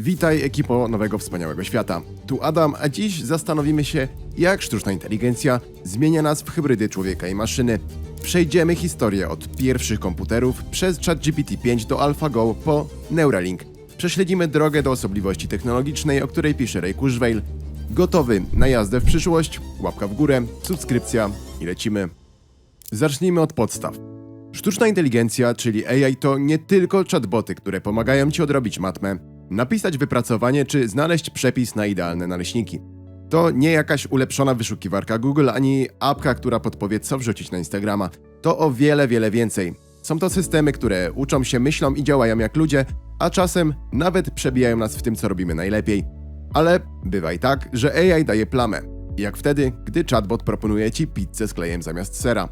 Witaj ekipo Nowego Wspaniałego Świata. Tu Adam, a dziś zastanowimy się, jak sztuczna inteligencja zmienia nas w hybrydy człowieka i maszyny. Przejdziemy historię od pierwszych komputerów przez ChatGPT 5 do AlphaGo po Neuralink. Prześledzimy drogę do osobliwości technologicznej, o której pisze Ray Kurzweil. Gotowy na jazdę w przyszłość? Łapka w górę, subskrypcja i lecimy. Zacznijmy od podstaw. Sztuczna inteligencja, czyli AI, to nie tylko chatboty, które pomagają ci odrobić matmę, napisać wypracowanie czy znaleźć przepis na idealne naleśniki. To nie jakaś ulepszona wyszukiwarka Google ani apka, która podpowie, co wrzucić na Instagrama. To o wiele, wiele więcej. Są to systemy, które uczą się, myślą i działają jak ludzie, a czasem nawet przebijają nas w tym, co robimy najlepiej. Ale bywa i tak, że AI daje plamę. Jak wtedy, gdy chatbot proponuje ci pizzę z klejem zamiast sera.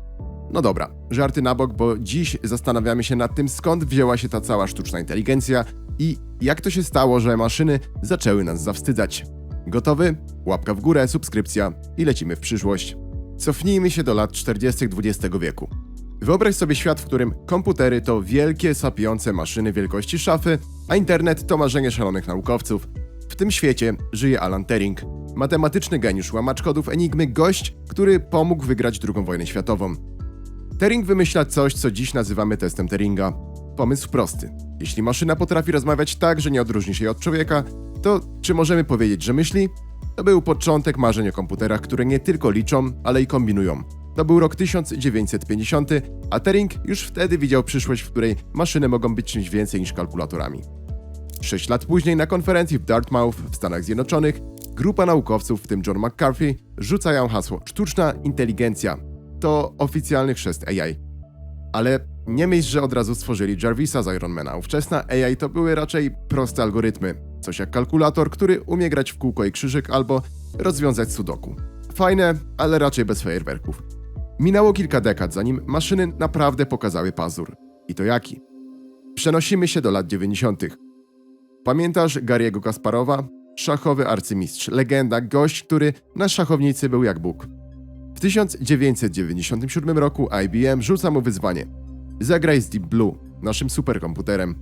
No dobra, żarty na bok, bo dziś zastanawiamy się nad tym, skąd wzięła się ta cała sztuczna inteligencja i jak to się stało, że maszyny zaczęły nas zawstydzać. Gotowy? Łapka w górę, subskrypcja i lecimy w przyszłość. Cofnijmy się do lat 40. XX wieku. Wyobraź sobie świat, w którym komputery to wielkie, sapiące maszyny wielkości szafy, a internet to marzenie szalonych naukowców. W tym świecie żyje Alan Turing, matematyczny geniusz łamacz kodów Enigmy, gość, który pomógł wygrać II wojnę światową. Turing wymyśla coś, co dziś nazywamy testem Turinga. Pomysł prosty. Jeśli maszyna potrafi rozmawiać tak, że nie odróżni się od człowieka, to czy możemy powiedzieć, że myśli? To był początek marzeń o komputerach, które nie tylko liczą, ale i kombinują. To był rok 1950, a Turing już wtedy widział przyszłość, w której maszyny mogą być czymś więcej niż kalkulatorami. Sześć lat później na konferencji w Dartmouth w Stanach Zjednoczonych grupa naukowców, w tym John McCarthy, rzucają hasło sztuczna inteligencja. To oficjalny chrzest AI. Ale nie myśl, że od razu stworzyli Jarvisa z Ironmana. Ówczesna AI to były raczej proste algorytmy. Coś jak kalkulator, który umie grać w kółko i krzyżyk albo rozwiązać sudoku. Fajne, ale raczej bez fajerwerków. Minęło kilka dekad, zanim maszyny naprawdę pokazały pazur. I to jaki? Przenosimy się do lat 90. Pamiętasz Gary'ego Kasparowa? Szachowy arcymistrz, legenda, gość, który na szachownicy był jak Bóg. W 1997 roku IBM rzuca mu wyzwanie. Zagraj z Deep Blue, naszym superkomputerem.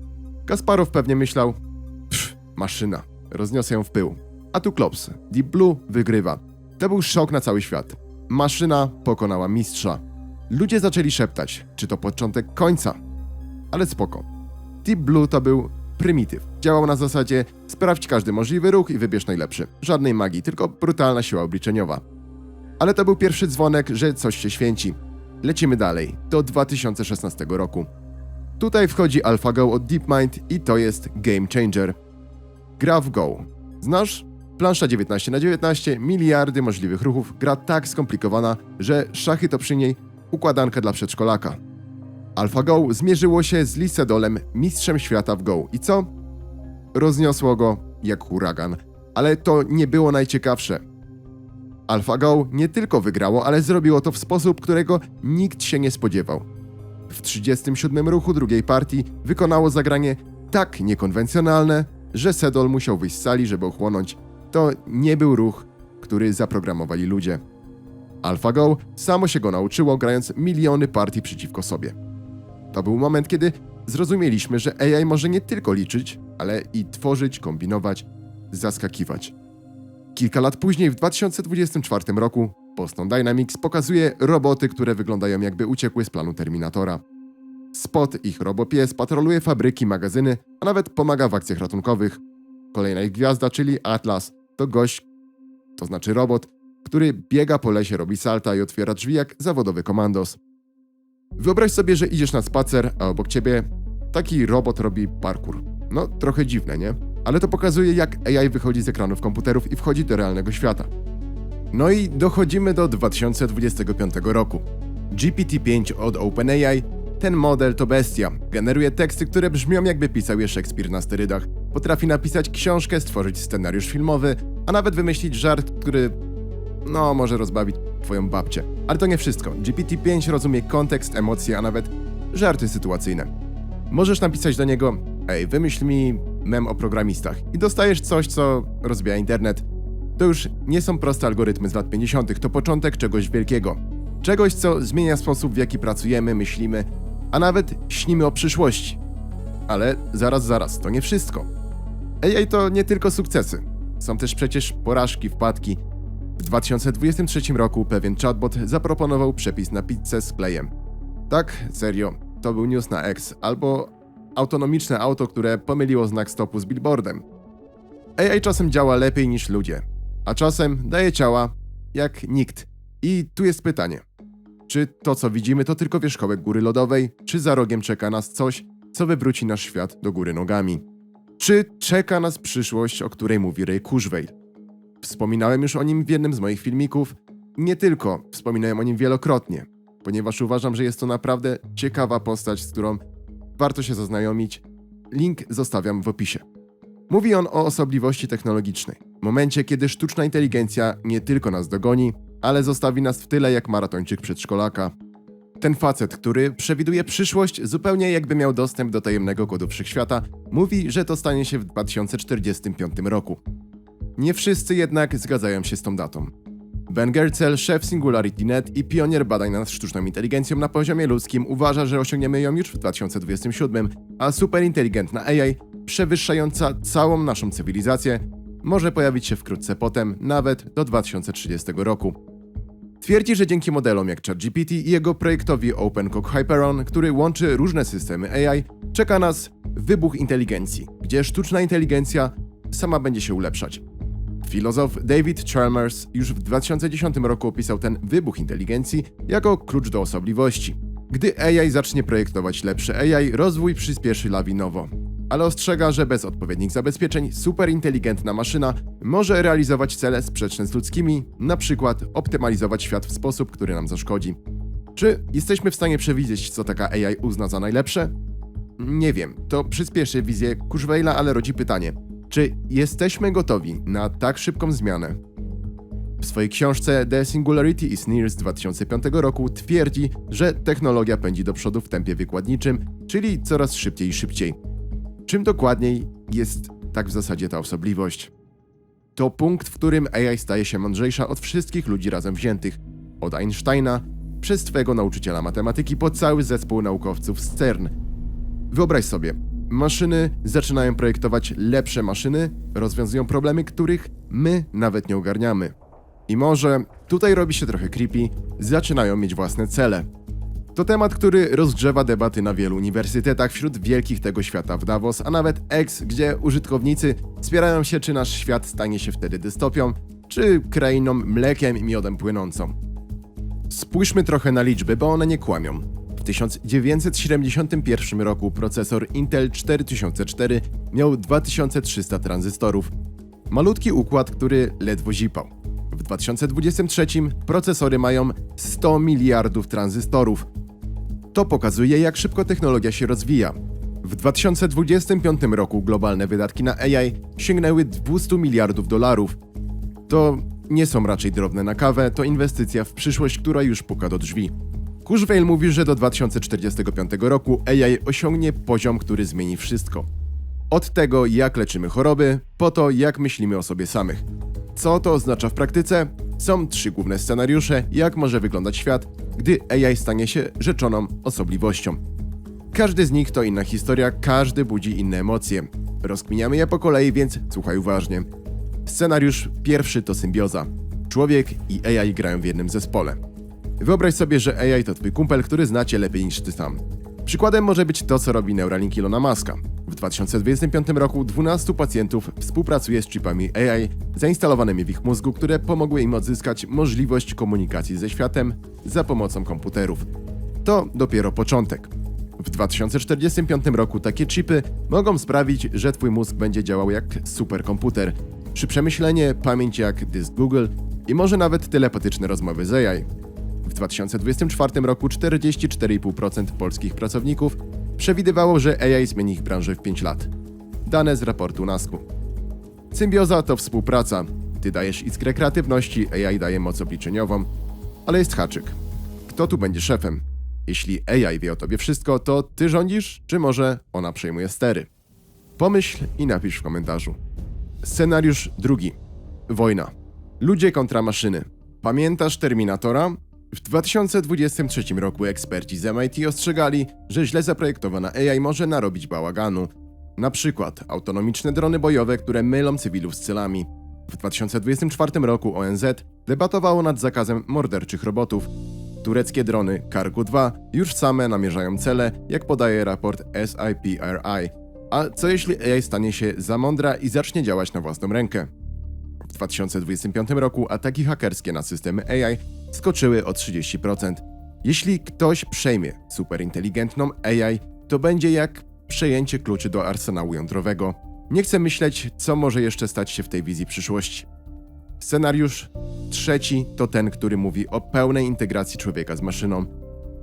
Kasparow pewnie myślał, pff, maszyna, rozniosę ją w pył. A tu klops, Deep Blue wygrywa. To był szok na cały świat. Maszyna pokonała mistrza. Ludzie zaczęli szeptać, czy to początek końca. Ale spoko. Deep Blue to był prymityw. Działał na zasadzie sprawdź każdy możliwy ruch i wybierz najlepszy. Żadnej magii, tylko brutalna siła obliczeniowa. Ale to był pierwszy dzwonek, że coś się święci. Lecimy dalej, do 2016 roku. Tutaj wchodzi AlphaGo od DeepMind i to jest Game Changer. Gra w Go. Znasz? Plansza 19 na 19, miliardy możliwych ruchów, gra tak skomplikowana, że szachy to przy niej układanka dla przedszkolaka. AlphaGo zmierzyło się z Lee Sedolem, mistrzem świata w Go. I co? Rozniosło go jak huragan. Ale to nie było najciekawsze. AlphaGo nie tylko wygrało, ale zrobiło to w sposób, którego nikt się nie spodziewał. W 37 ruchu drugiej partii wykonało zagranie tak niekonwencjonalne, że Sedol musiał wyjść z sali, żeby ochłonąć. To nie był ruch, który zaprogramowali ludzie. AlphaGo samo się go nauczyło, grając miliony partii przeciwko sobie. To był moment, kiedy zrozumieliśmy, że AI może nie tylko liczyć, ale i tworzyć, kombinować, zaskakiwać. Kilka lat później, w 2024 roku, Boston Dynamics pokazuje roboty, które wyglądają jakby uciekły z planu Terminatora. Spot, ich robopies, patroluje fabryki, magazyny, a nawet pomaga w akcjach ratunkowych. Kolejna ich gwiazda, czyli Atlas, to gość, to znaczy robot, który biega po lesie, robi salta i otwiera drzwi jak zawodowy komandos. Wyobraź sobie, że idziesz na spacer, a obok ciebie taki robot robi parkour. No, trochę dziwne, nie? Ale to pokazuje, jak AI wychodzi z ekranów komputerów i wchodzi do realnego świata. No i dochodzimy do 2025 roku. GPT-5 od OpenAI, ten model to bestia. Generuje teksty, które brzmią jakby pisał je Szekspir na sterydach. Potrafi napisać książkę, stworzyć scenariusz filmowy, a nawet wymyślić żart, który no, może rozbawić twoją babcię. Ale to nie wszystko. GPT-5 rozumie kontekst, emocje, a nawet żarty sytuacyjne. Możesz napisać do niego, ej, wymyśl mi mem o programistach i dostajesz coś, co rozbija internet. To już nie są proste algorytmy z lat 50., to początek czegoś wielkiego. Czegoś, co zmienia sposób, w jaki pracujemy, myślimy, a nawet śnimy o przyszłości. Ale zaraz, zaraz, to nie wszystko. AI to nie tylko sukcesy. Są też przecież porażki, wpadki. W 2023 roku pewien chatbot zaproponował przepis na pizzę z klejem. Tak, serio, to był news na X, albo autonomiczne auto, które pomyliło znak stopu z billboardem. AI czasem działa lepiej niż ludzie, a czasem daje ciała jak nikt. I tu jest pytanie. Czy to, co widzimy, to tylko wierzchołek góry lodowej, czy za rogiem czeka nas coś, co wywróci nasz świat do góry nogami? Czy czeka nas przyszłość, o której mówi Ray Kurzweil? Wspominałem już o nim w jednym z moich filmików. Nie tylko, wspominałem o nim wielokrotnie, ponieważ uważam, że jest to naprawdę ciekawa postać, z którą warto się zaznajomić. Link zostawiam w opisie. Mówi on o osobliwości technologicznej. Momencie, kiedy sztuczna inteligencja nie tylko nas dogoni, ale zostawi nas w tyle jak maratończyk przedszkolaka. Ten facet, który przewiduje przyszłość zupełnie jakby miał dostęp do tajemnego kodu wszechświata, mówi, że to stanie się w 2045 roku. Nie wszyscy jednak zgadzają się z tą datą. Ben Gertzel, szef SingularityNet i pionier badań nad sztuczną inteligencją na poziomie ludzkim uważa, że osiągniemy ją już w 2027, a superinteligentna AI, przewyższająca całą naszą cywilizację, może pojawić się wkrótce potem, nawet do 2030 roku. Twierdzi, że dzięki modelom jak ChatGPT i jego projektowi OpenCog Hyperon, który łączy różne systemy AI, czeka nas wybuch inteligencji, gdzie sztuczna inteligencja sama będzie się ulepszać. Filozof David Chalmers już w 2010 roku opisał ten wybuch inteligencji jako klucz do osobliwości. Gdy AI zacznie projektować lepsze AI, rozwój przyspieszy lawinowo. Ale ostrzega, że bez odpowiednich zabezpieczeń superinteligentna maszyna może realizować cele sprzeczne z ludzkimi, przykład optymalizować świat w sposób, który nam zaszkodzi. Czy jesteśmy w stanie przewidzieć, co taka AI uzna za najlepsze? Nie wiem, to przyspieszy wizję Kurzweila, ale rodzi pytanie. Czy jesteśmy gotowi na tak szybką zmianę? W swojej książce The Singularity is Near z 2005 roku twierdzi, że technologia pędzi do przodu w tempie wykładniczym, czyli coraz szybciej i szybciej. Czym dokładniej jest tak w zasadzie ta osobliwość? To punkt, w którym AI staje się mądrzejsza od wszystkich ludzi razem wziętych. Od Einsteina, przez twojego nauczyciela matematyki, po cały zespół naukowców z CERN. Wyobraź sobie, maszyny zaczynają projektować lepsze maszyny, rozwiązują problemy, których my nawet nie ogarniamy. I może tutaj robi się trochę creepy, zaczynają mieć własne cele. To temat, który rozgrzewa debaty na wielu uniwersytetach wśród wielkich tego świata w Davos, a nawet X, gdzie użytkownicy spierają się, czy nasz świat stanie się wtedy dystopią, czy krainą mlekiem i miodem płynącą. Spójrzmy trochę na liczby, bo one nie kłamią. W 1971 roku procesor Intel 4004 miał 2300 tranzystorów. Malutki układ, który ledwo zipał. W 2023 procesory mają 100 miliardów tranzystorów. To pokazuje, jak szybko technologia się rozwija. W 2025 roku globalne wydatki na AI sięgnęły 200 miliardów dolarów. To nie są raczej drobne na kawę, to inwestycja w przyszłość, która już puka do drzwi. Kurzweil mówi, że do 2045 roku AI osiągnie poziom, który zmieni wszystko. Od tego, jak leczymy choroby, po to, jak myślimy o sobie samych. Co to oznacza w praktyce? Są trzy główne scenariusze, jak może wyglądać świat, gdy AI stanie się rzeczoną osobliwością. Każdy z nich to inna historia, każdy budzi inne emocje. Rozkminiamy je po kolei, więc słuchaj uważnie. Scenariusz pierwszy to symbioza. Człowiek i AI grają w jednym zespole. Wyobraź sobie, że AI to twój kumpel, który znacie lepiej niż ty sam. Przykładem może być to, co robi Neuralink Ilona Muska. W 2025 roku 12 pacjentów współpracuje z chipami AI zainstalowanymi w ich mózgu, które pomogły im odzyskać możliwość komunikacji ze światem za pomocą komputerów. To dopiero początek. W 2045 roku takie chipy mogą sprawić, że twój mózg będzie działał jak superkomputer. Przy przemyślenie, pamięć jak dysk Google i może nawet telepatyczne rozmowy z AI. W 2024 roku 44,5% polskich pracowników przewidywało, że AI zmieni ich branżę w 5 lat. Dane z raportu NASKU. Symbioza to współpraca. Ty dajesz iskrę kreatywności, AI daje moc obliczeniową. Ale jest haczyk. Kto tu będzie szefem? Jeśli AI wie o tobie wszystko, to ty rządzisz, czy może ona przejmuje stery? Pomyśl i napisz w komentarzu. Scenariusz drugi. Wojna. Ludzie kontra maszyny. Pamiętasz Terminatora? W 2023 roku eksperci z MIT ostrzegali, że źle zaprojektowana AI może narobić bałaganu. Na przykład autonomiczne drony bojowe, które mylą cywilów z celami. W 2024 roku ONZ debatowało nad zakazem morderczych robotów. Tureckie drony Kargu-2 już same namierzają cele, jak podaje raport SIPRI. A co jeśli AI stanie się za mądra i zacznie działać na własną rękę? W 2025 roku ataki hakerskie na systemy AI skoczyły o 30%. Jeśli ktoś przejmie superinteligentną AI, to będzie jak przejęcie kluczy do arsenału jądrowego. Nie chcę myśleć, co może jeszcze stać się w tej wizji przyszłości. Scenariusz trzeci to ten, który mówi o pełnej integracji człowieka z maszyną.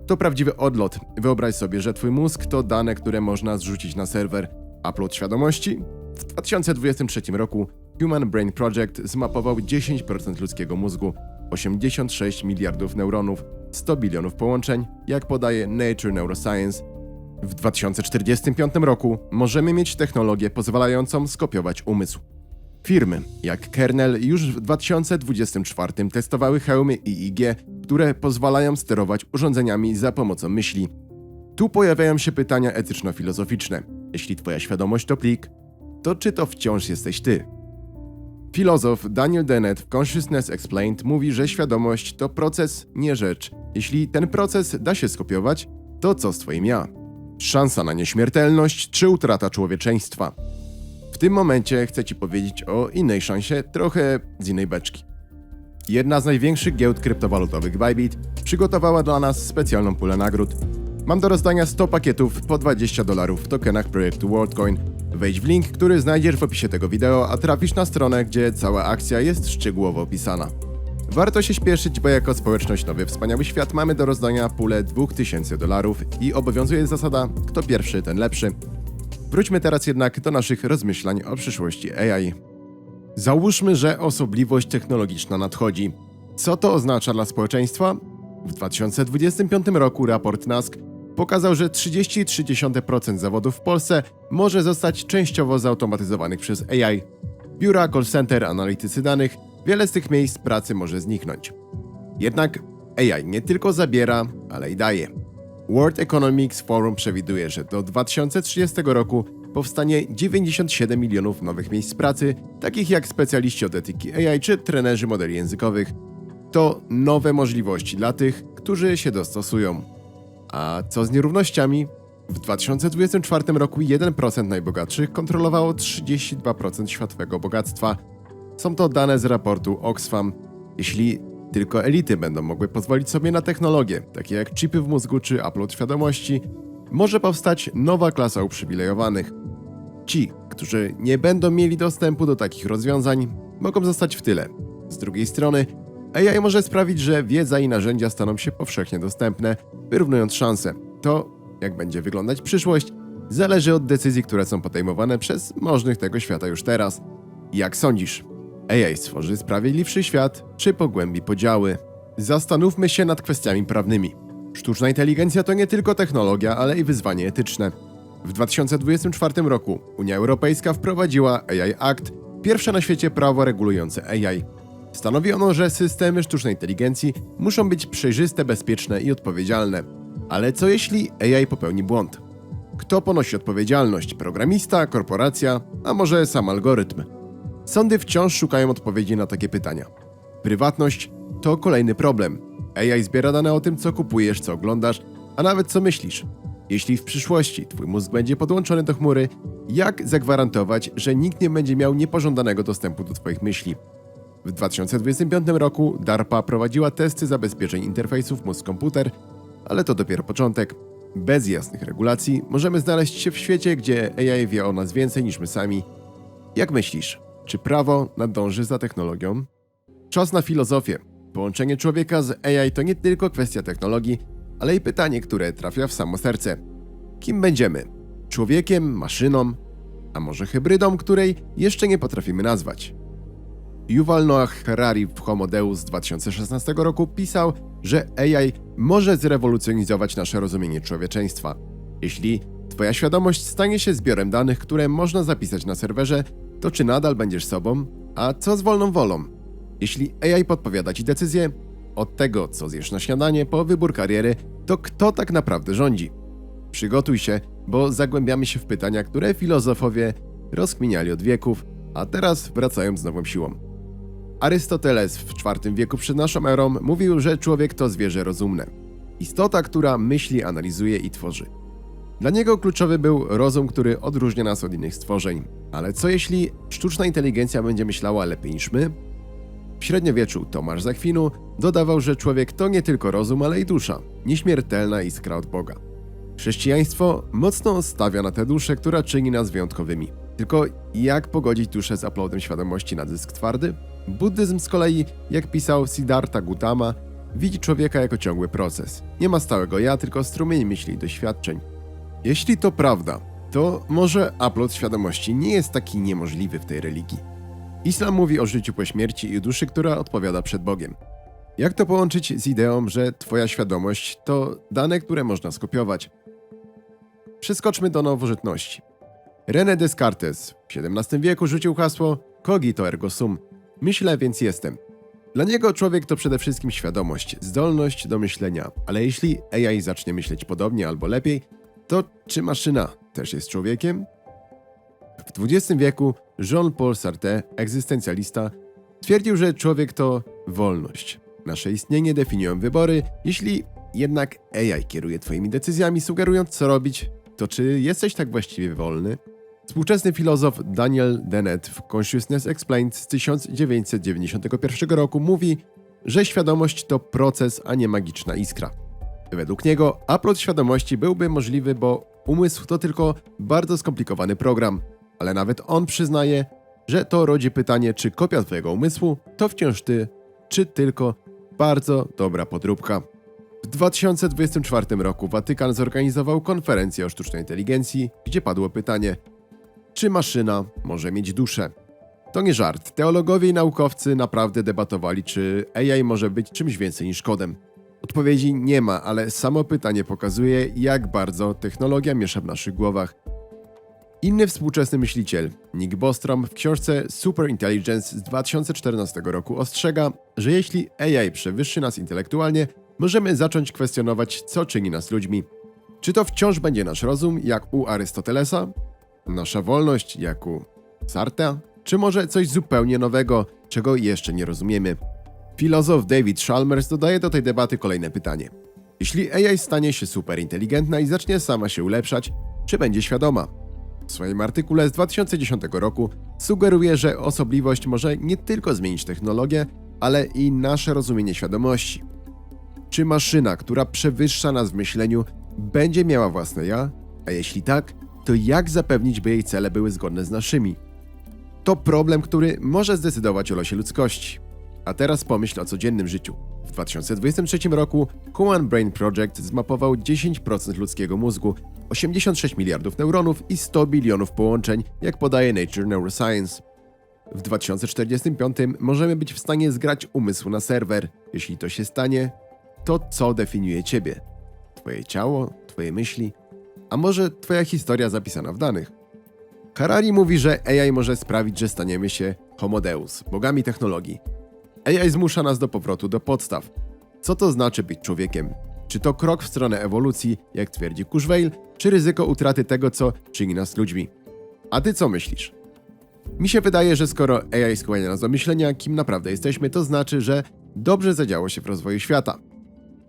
To prawdziwy odlot. Wyobraź sobie, że twój mózg to dane, które można zrzucić na serwer. Upload świadomości? W 2023 roku Human Brain Project zmapował 10% ludzkiego mózgu, 86 miliardów neuronów, 100 bilionów połączeń, jak podaje Nature Neuroscience. W 2045 roku możemy mieć technologię pozwalającą skopiować umysł. Firmy jak Kernel już w 2024 testowały hełmy IIG, które pozwalają sterować urządzeniami za pomocą myśli. Tu pojawiają się pytania etyczno-filozoficzne. Jeśli twoja świadomość to plik, to czy to wciąż jesteś ty? Filozof Daniel Dennett w Consciousness Explained mówi, że świadomość to proces, nie rzecz. Jeśli ten proces da się skopiować, to co z twoim ja? Szansa na nieśmiertelność czy utrata człowieczeństwa? W tym momencie chcę Ci powiedzieć o innej szansie, trochę z innej beczki. Jedna z największych giełd kryptowalutowych Bybit przygotowała dla nas specjalną pulę nagród. Mam do rozdania 100 pakietów po 20 dolarów w tokenach projektu WorldCoin. Wejdź w link, który znajdziesz w opisie tego wideo, a trafisz na stronę, gdzie cała akcja jest szczegółowo opisana. Warto się śpieszyć, bo jako społeczność Nowy Wspaniały Świat mamy do rozdania pulę 2000 dolarów i obowiązuje zasada kto pierwszy, ten lepszy. Wróćmy teraz jednak do naszych rozmyślań o przyszłości AI. Załóżmy, że osobliwość technologiczna nadchodzi. Co to oznacza dla społeczeństwa? W 2025 roku raport NASK pokazał, że 33% zawodów w Polsce może zostać częściowo zautomatyzowanych przez AI. Biura, call center, analitycy danych, wiele z tych miejsc pracy może zniknąć. Jednak AI nie tylko zabiera, ale i daje. World Economics Forum przewiduje, że do 2030 roku powstanie 97 milionów nowych miejsc pracy, takich jak specjaliści od etyki AI czy trenerzy modeli językowych. To nowe możliwości dla tych, którzy się dostosują. A co z nierównościami? W 2024 roku 1% najbogatszych kontrolowało 32% światowego bogactwa. Są to dane z raportu Oxfam. Jeśli tylko elity będą mogły pozwolić sobie na technologie, takie jak chipy w mózgu czy upload świadomości, może powstać nowa klasa uprzywilejowanych. Ci, którzy nie będą mieli dostępu do takich rozwiązań, mogą zostać w tyle. Z drugiej strony, AI może sprawić, że wiedza i narzędzia staną się powszechnie dostępne, wyrównując szanse. To, jak będzie wyglądać przyszłość, zależy od decyzji, które są podejmowane przez możnych tego świata już teraz. Jak sądzisz? AI stworzy sprawiedliwszy świat, czy pogłębi podziały? Zastanówmy się nad kwestiami prawnymi. Sztuczna inteligencja to nie tylko technologia, ale i wyzwanie etyczne. W 2024 roku Unia Europejska wprowadziła AI Act, pierwsze na świecie prawo regulujące AI. Stanowi ono, że systemy sztucznej inteligencji muszą być przejrzyste, bezpieczne i odpowiedzialne. Ale co jeśli AI popełni błąd? Kto ponosi odpowiedzialność? Programista, korporacja, a może sam algorytm? Sądy wciąż szukają odpowiedzi na takie pytania. Prywatność to kolejny problem. AI zbiera dane o tym, co kupujesz, co oglądasz, a nawet co myślisz. Jeśli w przyszłości twój mózg będzie podłączony do chmury, jak zagwarantować, że nikt nie będzie miał niepożądanego dostępu do twoich myśli? W 2025 roku DARPA prowadziła testy zabezpieczeń interfejsów mózg-komputer, ale to dopiero początek. Bez jasnych regulacji możemy znaleźć się w świecie, gdzie AI wie o nas więcej niż my sami. Jak myślisz, czy prawo nadąży za technologią? Czas na filozofię. Połączenie człowieka z AI to nie tylko kwestia technologii, ale i pytanie, które trafia w samo serce. Kim będziemy? Człowiekiem, maszyną, a może hybrydą, której jeszcze nie potrafimy nazwać? Yuval Noah Harari w Homo Deus z 2016 roku pisał, że AI może zrewolucjonizować nasze rozumienie człowieczeństwa. Jeśli Twoja świadomość stanie się zbiorem danych, które można zapisać na serwerze, to czy nadal będziesz sobą? A co z wolną wolą? Jeśli AI podpowiada Ci decyzję, od tego, co zjesz na śniadanie, po wybór kariery, to kto tak naprawdę rządzi? Przygotuj się, bo zagłębiamy się w pytania, które filozofowie rozkminiali od wieków, a teraz wracają z nową siłą. Arystoteles w IV wieku przed naszą erą mówił, że człowiek to zwierzę rozumne. Istota, która myśli, analizuje i tworzy. Dla niego kluczowy był rozum, który odróżnia nas od innych stworzeń. Ale co jeśli sztuczna inteligencja będzie myślała lepiej niż my? W średniowieczu Tomasz Zakwinu dodawał, że człowiek to nie tylko rozum, ale i dusza, nieśmiertelna iskra od Boga. Chrześcijaństwo mocno stawia na tę duszę, która czyni nas wyjątkowymi. Tylko jak pogodzić duszę z uploadem świadomości na dysk twardy? Buddyzm z kolei, jak pisał Siddhartha Gautama, widzi człowieka jako ciągły proces. Nie ma stałego ja, tylko strumień myśli i doświadczeń. Jeśli to prawda, to może upload świadomości nie jest taki niemożliwy w tej religii. Islam mówi o życiu po śmierci i duszy, która odpowiada przed Bogiem. Jak to połączyć z ideą, że Twoja świadomość to dane, które można skopiować? Przeskoczmy do nowożytności. René Descartes w XVII wieku rzucił hasło cogito ergo sum. Myślę, więc jestem. Dla niego człowiek to przede wszystkim świadomość, zdolność do myślenia, ale jeśli AI zacznie myśleć podobnie albo lepiej, to czy maszyna też jest człowiekiem? W XX wieku Jean-Paul Sartre, egzystencjalista, twierdził, że człowiek to wolność. Nasze istnienie definiują wybory, jeśli jednak AI kieruje Twoimi decyzjami, sugerując co robić, to czy jesteś tak właściwie wolny? Współczesny filozof Daniel Dennett w Consciousness Explained z 1991 roku mówi, że świadomość to proces, a nie magiczna iskra. Według niego upload świadomości byłby możliwy, bo umysł to tylko bardzo skomplikowany program, ale nawet on przyznaje, że to rodzi pytanie, czy kopia twojego umysłu to wciąż ty, czy tylko bardzo dobra podróbka. W 2024 roku Watykan zorganizował konferencję o sztucznej inteligencji, gdzie padło pytanie, czy maszyna może mieć duszę? To nie żart. Teologowie i naukowcy naprawdę debatowali, czy AI może być czymś więcej niż kodem. Odpowiedzi nie ma, ale samo pytanie pokazuje, jak bardzo technologia miesza w naszych głowach. Inny współczesny myśliciel, Nick Bostrom, w książce Superintelligence z 2014 roku ostrzega, że jeśli AI przewyższy nas intelektualnie, możemy zacząć kwestionować, co czyni nas ludźmi. Czy to wciąż będzie nasz rozum, jak u Arystotelesa? Nasza wolność, jak u Sartre? Czy może coś zupełnie nowego, czego jeszcze nie rozumiemy? Filozof David Chalmers dodaje do tej debaty kolejne pytanie. Jeśli AI stanie się superinteligentna i zacznie sama się ulepszać, czy będzie świadoma? W swoim artykule z 2010 roku sugeruje, że osobliwość może nie tylko zmienić technologię, ale i nasze rozumienie świadomości. Czy maszyna, która przewyższa nas w myśleniu, będzie miała własne ja? A jeśli tak, to jak zapewnić, by jej cele były zgodne z naszymi? To problem, który może zdecydować o losie ludzkości. A teraz pomyśl o codziennym życiu. W 2023 roku Human Brain Project zmapował 10% ludzkiego mózgu, 86 miliardów neuronów i 100 bilionów połączeń, jak podaje Nature Neuroscience. W 2045 możemy być w stanie zgrać umysł na serwer. Jeśli to się stanie, to co definiuje ciebie? Twoje ciało, twoje myśli, a może twoja historia zapisana w danych? Harari mówi, że AI może sprawić, że staniemy się homo deus, bogami technologii. AI zmusza nas do powrotu do podstaw. Co to znaczy być człowiekiem? Czy to krok w stronę ewolucji, jak twierdzi Kurzweil, czy ryzyko utraty tego, co czyni nas ludźmi? A ty co myślisz? Mi się wydaje, że skoro AI skłania nas do myślenia, kim naprawdę jesteśmy, to znaczy, że dobrze zadziało się w rozwoju świata.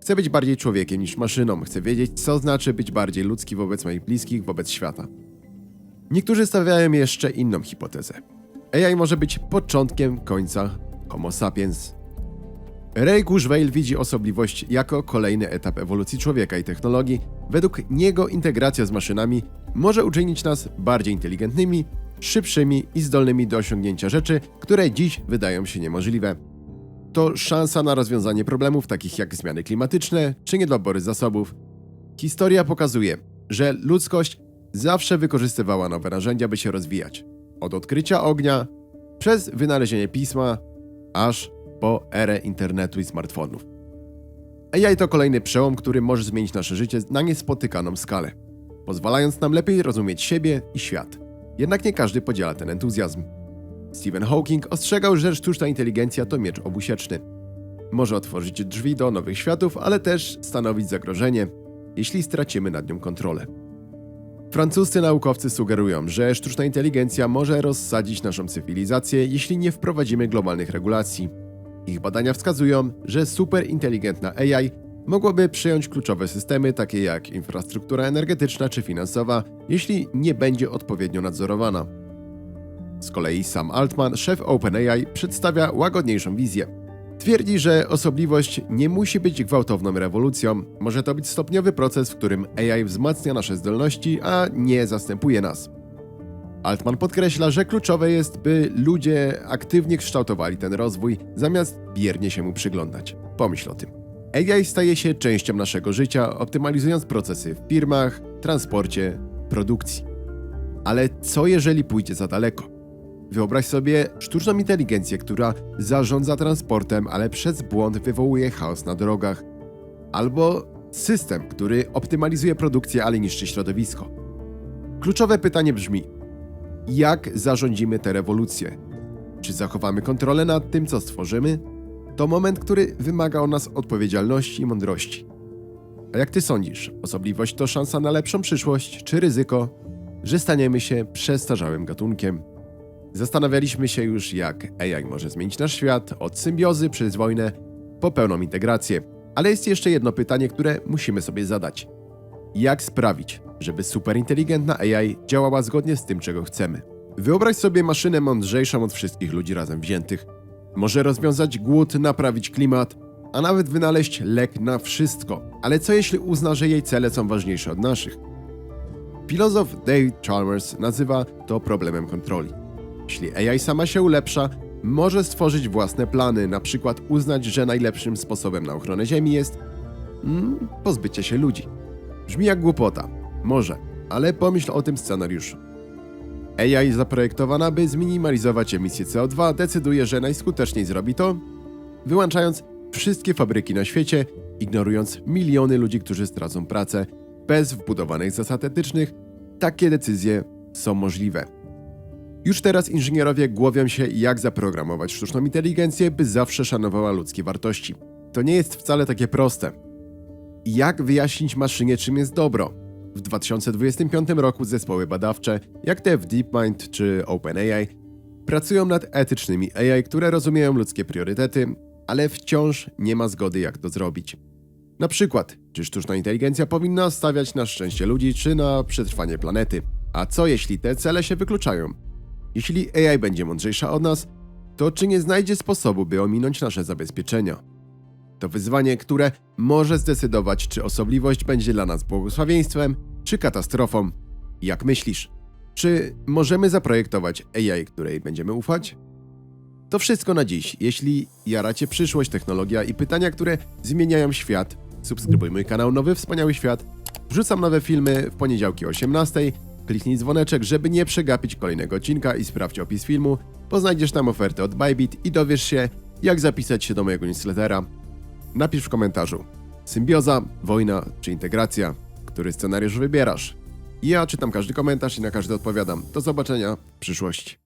Chcę być bardziej człowiekiem niż maszyną, chcę wiedzieć, co znaczy być bardziej ludzki wobec moich bliskich, wobec świata. Niektórzy stawiają jeszcze inną hipotezę. AI może być początkiem końca Homo sapiens. Ray Kurzweil widzi osobliwość jako kolejny etap ewolucji człowieka i technologii. Według niego integracja z maszynami może uczynić nas bardziej inteligentnymi, szybszymi i zdolnymi do osiągnięcia rzeczy, które dziś wydają się niemożliwe. To szansa na rozwiązanie problemów takich jak zmiany klimatyczne czy niedobory zasobów. Historia pokazuje, że ludzkość zawsze wykorzystywała nowe narzędzia, by się rozwijać. Od odkrycia ognia, przez wynalezienie pisma, aż po erę internetu i smartfonów. AI to kolejny przełom, który może zmienić nasze życie na niespotykaną skalę, pozwalając nam lepiej rozumieć siebie i świat. Jednak nie każdy podziela ten entuzjazm. Stephen Hawking ostrzegał, że sztuczna inteligencja to miecz obusieczny. Może otworzyć drzwi do nowych światów, ale też stanowić zagrożenie, jeśli stracimy nad nią kontrolę. Francuscy naukowcy sugerują, że sztuczna inteligencja może rozsadzić naszą cywilizację, jeśli nie wprowadzimy globalnych regulacji. Ich badania wskazują, że superinteligentna AI mogłaby przejąć kluczowe systemy, takie jak infrastruktura energetyczna czy finansowa, jeśli nie będzie odpowiednio nadzorowana. Z kolei Sam Altman, szef OpenAI, przedstawia łagodniejszą wizję. Twierdzi, że osobliwość nie musi być gwałtowną rewolucją, może to być stopniowy proces, w którym AI wzmacnia nasze zdolności, a nie zastępuje nas. Altman podkreśla, że kluczowe jest, by ludzie aktywnie kształtowali ten rozwój, zamiast biernie się mu przyglądać. Pomyśl o tym. AI staje się częścią naszego życia, optymalizując procesy w firmach, transporcie, produkcji. Ale co jeżeli pójdzie za daleko? Wyobraź sobie sztuczną inteligencję, która zarządza transportem, ale przez błąd wywołuje chaos na drogach. Albo system, który optymalizuje produkcję, ale niszczy środowisko. Kluczowe pytanie brzmi: jak zarządzimy tę rewolucję? Czy zachowamy kontrolę nad tym, co stworzymy? To moment, który wymaga od nas odpowiedzialności i mądrości. A jak ty sądzisz, osobliwość to szansa na lepszą przyszłość, czy ryzyko, że staniemy się przestarzałym gatunkiem? Zastanawialiśmy się już, jak AI może zmienić nasz świat od symbiozy przez wojnę po pełną integrację. Ale jest jeszcze jedno pytanie, które musimy sobie zadać. Jak sprawić, żeby superinteligentna AI działała zgodnie z tym, czego chcemy? Wyobraź sobie maszynę mądrzejszą od wszystkich ludzi razem wziętych. Może rozwiązać głód, naprawić klimat, a nawet wynaleźć lek na wszystko. Ale co jeśli uzna, że jej cele są ważniejsze od naszych? Filozof Dave Chalmers nazywa to problemem kontroli. Jeśli AI sama się ulepsza, może stworzyć własne plany, na przykład uznać, że najlepszym sposobem na ochronę Ziemi jest mm, pozbycie się ludzi. Brzmi jak głupota. Może, ale pomyśl o tym scenariuszu. AI zaprojektowana, by zminimalizować emisję CO2, decyduje, że najskuteczniej zrobi to, wyłączając wszystkie fabryki na świecie, ignorując miliony ludzi, którzy stracą pracę, bez wbudowanych zasad etycznych. Takie decyzje są możliwe. Już teraz inżynierowie głowią się, jak zaprogramować sztuczną inteligencję, by zawsze szanowała ludzkie wartości. To nie jest wcale takie proste. Jak wyjaśnić maszynie, czym jest dobro? W 2025 roku zespoły badawcze, jak te w DeepMind czy OpenAI, pracują nad etycznymi AI, które rozumieją ludzkie priorytety, ale wciąż nie ma zgody, jak to zrobić. Na przykład, czy sztuczna inteligencja powinna stawiać na szczęście ludzi, czy na przetrwanie planety? A co jeśli te cele się wykluczają? Jeśli AI będzie mądrzejsza od nas, to czy nie znajdzie sposobu, by ominąć nasze zabezpieczenia? To wyzwanie, które może zdecydować, czy osobliwość będzie dla nas błogosławieństwem, czy katastrofą. Jak myślisz? Czy możemy zaprojektować AI, której będziemy ufać? To wszystko na dziś. Jeśli jara Cię przyszłość, technologia i pytania, które zmieniają świat, subskrybuj mój kanał Nowy Wspaniały Świat. Wrzucam nowe filmy w poniedziałki o 18. Kliknij dzwoneczek, żeby nie przegapić kolejnego odcinka i sprawdź opis filmu, bo znajdziesz tam ofertę od Bybit i dowiesz się, jak zapisać się do mojego newslettera. Napisz w komentarzu symbioza, wojna czy integracja, który scenariusz wybierasz. Ja czytam każdy komentarz i na każdy odpowiadam. Do zobaczenia w przyszłości.